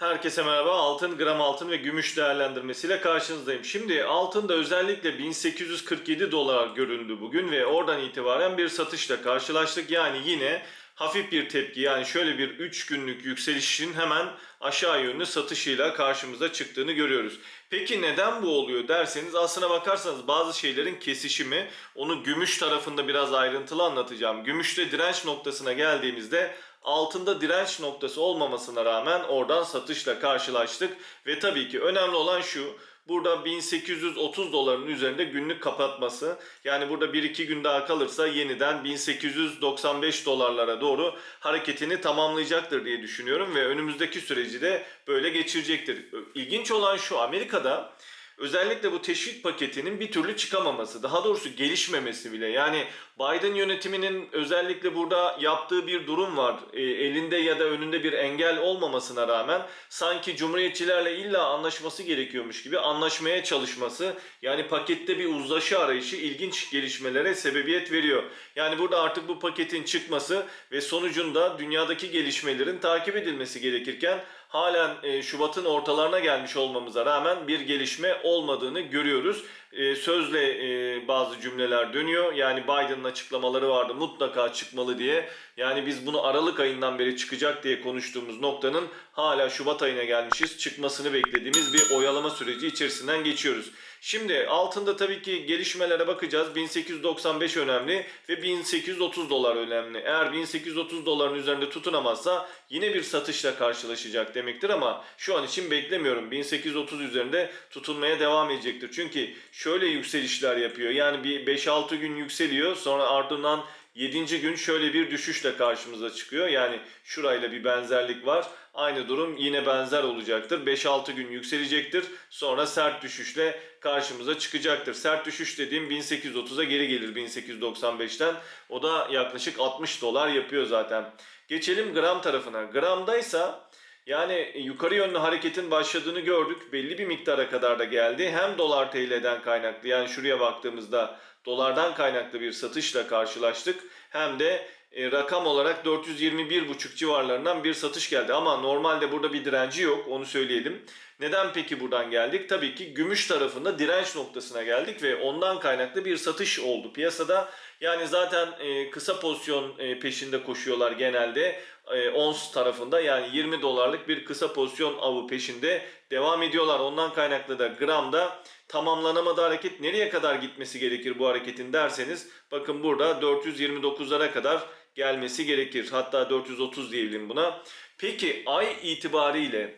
Herkese merhaba. Altın, gram altın ve gümüş değerlendirmesiyle karşınızdayım. Şimdi altında özellikle 1847 dolar göründü bugün ve oradan itibaren bir satışla karşılaştık. Yani yine hafif bir tepki yani şöyle bir 3 günlük yükselişin hemen aşağı yönlü satışıyla karşımıza çıktığını görüyoruz. Peki neden bu oluyor derseniz aslına bakarsanız bazı şeylerin kesişimi onu gümüş tarafında biraz ayrıntılı anlatacağım. Gümüşte direnç noktasına geldiğimizde altında direnç noktası olmamasına rağmen oradan satışla karşılaştık ve tabii ki önemli olan şu burada 1830 doların üzerinde günlük kapatması yani burada 1-2 gün daha kalırsa yeniden 1895 dolarlara doğru hareketini tamamlayacaktır diye düşünüyorum ve önümüzdeki süreci de böyle geçirecektir. İlginç olan şu Amerika'da özellikle bu teşvik paketinin bir türlü çıkamaması, daha doğrusu gelişmemesi bile. Yani Biden yönetiminin özellikle burada yaptığı bir durum var. E, elinde ya da önünde bir engel olmamasına rağmen sanki cumhuriyetçilerle illa anlaşması gerekiyormuş gibi anlaşmaya çalışması, yani pakette bir uzlaşı arayışı ilginç gelişmelere sebebiyet veriyor. Yani burada artık bu paketin çıkması ve sonucunda dünyadaki gelişmelerin takip edilmesi gerekirken halen e, Şubat'ın ortalarına gelmiş olmamıza rağmen bir gelişme olmadığını görüyoruz. E, sözle e, bazı cümleler dönüyor. Yani Biden'ın açıklamaları vardı mutlaka çıkmalı diye. Yani biz bunu Aralık ayından beri çıkacak diye konuştuğumuz noktanın hala Şubat ayına gelmişiz. Çıkmasını beklediğimiz bir oyalama süreci içerisinden geçiyoruz. Şimdi altında tabii ki gelişmelere bakacağız. 1895 önemli ve 1830 dolar önemli. Eğer 1830 doların üzerinde tutunamazsa yine bir satışla karşılaşacak demektir ama şu an için beklemiyorum. 1830 üzerinde tutunmaya devam edecektir. Çünkü şöyle yükselişler yapıyor. Yani bir 5-6 gün yükseliyor sonra ardından 7. gün şöyle bir düşüşle karşımıza çıkıyor. Yani şurayla bir benzerlik var. Aynı durum yine benzer olacaktır. 5-6 gün yükselecektir. Sonra sert düşüşle karşımıza çıkacaktır. Sert düşüş dediğim 1830'a geri gelir 1895'ten. O da yaklaşık 60 dolar yapıyor zaten. Geçelim gram tarafına. Gramdaysa yani yukarı yönlü hareketin başladığını gördük. Belli bir miktara kadar da geldi. Hem dolar TL'den kaynaklı yani şuraya baktığımızda dolardan kaynaklı bir satışla karşılaştık. Hem de e, rakam olarak 421,5 civarlarından bir satış geldi. Ama normalde burada bir direnci yok onu söyleyelim. Neden peki buradan geldik? Tabii ki gümüş tarafında direnç noktasına geldik ve ondan kaynaklı bir satış oldu piyasada. Yani zaten e, kısa pozisyon e, peşinde koşuyorlar genelde. E, ons tarafında yani 20 dolarlık bir kısa pozisyon avı peşinde devam ediyorlar. Ondan kaynaklı da gramda tamamlanamadı hareket nereye kadar gitmesi gerekir bu hareketin derseniz bakın burada 429'lara kadar gelmesi gerekir. Hatta 430 diyelim buna. Peki ay itibariyle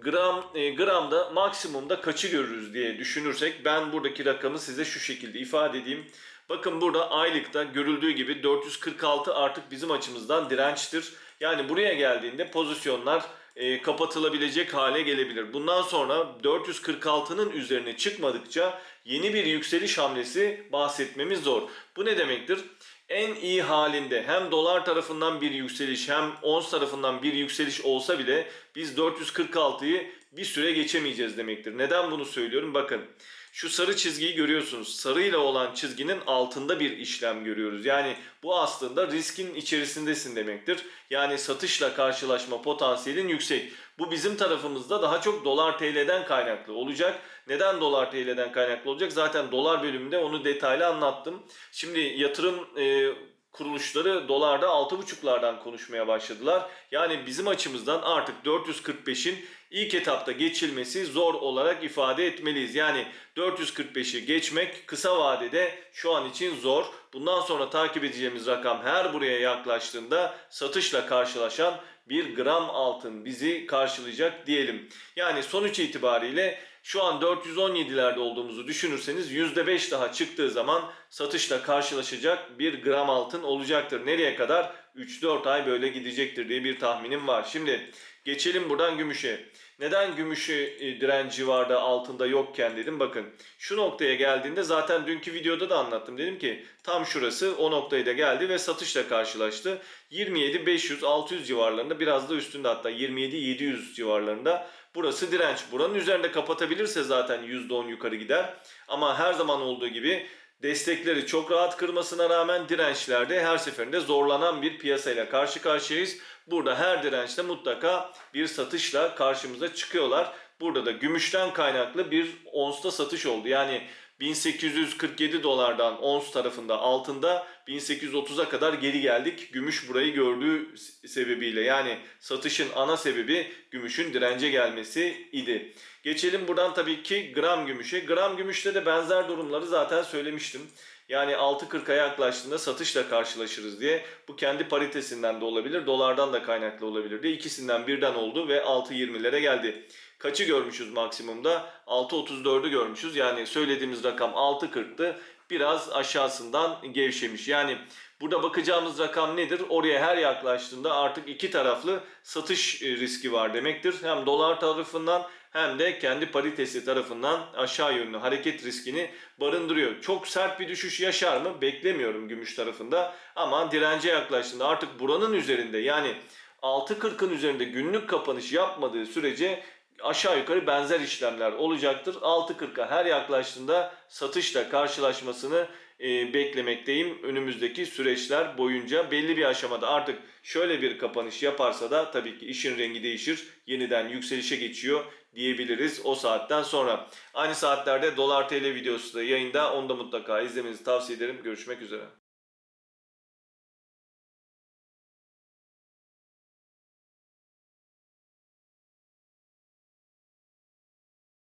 gram e, gramda maksimumda kaçı görürüz diye düşünürsek ben buradaki rakamı size şu şekilde ifade edeyim. Bakın burada aylıkta görüldüğü gibi 446 artık bizim açımızdan dirençtir. Yani buraya geldiğinde pozisyonlar e, kapatılabilecek hale gelebilir. Bundan sonra 446'nın üzerine çıkmadıkça yeni bir yükseliş hamlesi bahsetmemiz zor. Bu ne demektir? En iyi halinde hem dolar tarafından bir yükseliş hem ons tarafından bir yükseliş olsa bile biz 446'yı bir süre geçemeyeceğiz demektir. Neden bunu söylüyorum? Bakın şu sarı çizgiyi görüyorsunuz. Sarıyla olan çizginin altında bir işlem görüyoruz. Yani bu aslında riskin içerisindesin demektir. Yani satışla karşılaşma potansiyelin yüksek. Bu bizim tarafımızda daha çok dolar TL'den kaynaklı olacak. Neden dolar TL'den kaynaklı olacak? Zaten dolar bölümünde onu detaylı anlattım. Şimdi yatırım e, kuruluşları dolarda 6.5'lardan konuşmaya başladılar. Yani bizim açımızdan artık 445'in ilk etapta geçilmesi zor olarak ifade etmeliyiz. Yani 445'i geçmek kısa vadede şu an için zor. Bundan sonra takip edeceğimiz rakam her buraya yaklaştığında satışla karşılaşan bir gram altın bizi karşılayacak diyelim. Yani sonuç itibariyle şu an 417'lerde olduğumuzu düşünürseniz %5 daha çıktığı zaman satışla karşılaşacak bir gram altın olacaktır. Nereye kadar? 3-4 ay böyle gidecektir diye bir tahminim var. Şimdi geçelim buradan gümüşe. Neden gümüşü e, direnci vardı altında yokken dedim. Bakın şu noktaya geldiğinde zaten dünkü videoda da anlattım. Dedim ki tam şurası o noktaya da geldi ve satışla karşılaştı. 27 500 600 civarlarında biraz da üstünde hatta 27 700 civarlarında Burası direnç. Buranın üzerinde kapatabilirse zaten %10 yukarı gider. Ama her zaman olduğu gibi destekleri çok rahat kırmasına rağmen dirençlerde her seferinde zorlanan bir piyasayla karşı karşıyayız. burada her dirençte mutlaka bir satışla karşımıza çıkıyorlar. Burada da gümüşten kaynaklı bir onsta satış oldu. Yani 1847 dolardan ons tarafında altında 1830'a kadar geri geldik. Gümüş burayı gördüğü sebebiyle yani satışın ana sebebi gümüşün dirence gelmesi idi. Geçelim buradan tabii ki gram gümüşe. Gram gümüşte de benzer durumları zaten söylemiştim. Yani 6.40'a yaklaştığında satışla karşılaşırız diye. Bu kendi paritesinden de olabilir, dolardan da kaynaklı olabilir diye. İkisinden birden oldu ve 6.20'lere geldi. Kaçı görmüşüz maksimumda? 6.34'ü görmüşüz. Yani söylediğimiz rakam 6.40'tı. Biraz aşağısından gevşemiş. Yani burada bakacağımız rakam nedir? Oraya her yaklaştığında artık iki taraflı satış e, riski var demektir. Hem dolar tarafından hem de kendi paritesi tarafından aşağı yönlü hareket riskini barındırıyor. Çok sert bir düşüş yaşar mı? Beklemiyorum gümüş tarafında. Ama dirence yaklaştığında artık buranın üzerinde yani 6.40'ın üzerinde günlük kapanış yapmadığı sürece aşağı yukarı benzer işlemler olacaktır. 6.40'a her yaklaştığında satışla karşılaşmasını e, beklemekteyim. Önümüzdeki süreçler boyunca belli bir aşamada artık şöyle bir kapanış yaparsa da tabii ki işin rengi değişir. Yeniden yükselişe geçiyor diyebiliriz o saatten sonra. Aynı saatlerde Dolar TL videosu da yayında. Onu da mutlaka izlemenizi tavsiye ederim. Görüşmek üzere.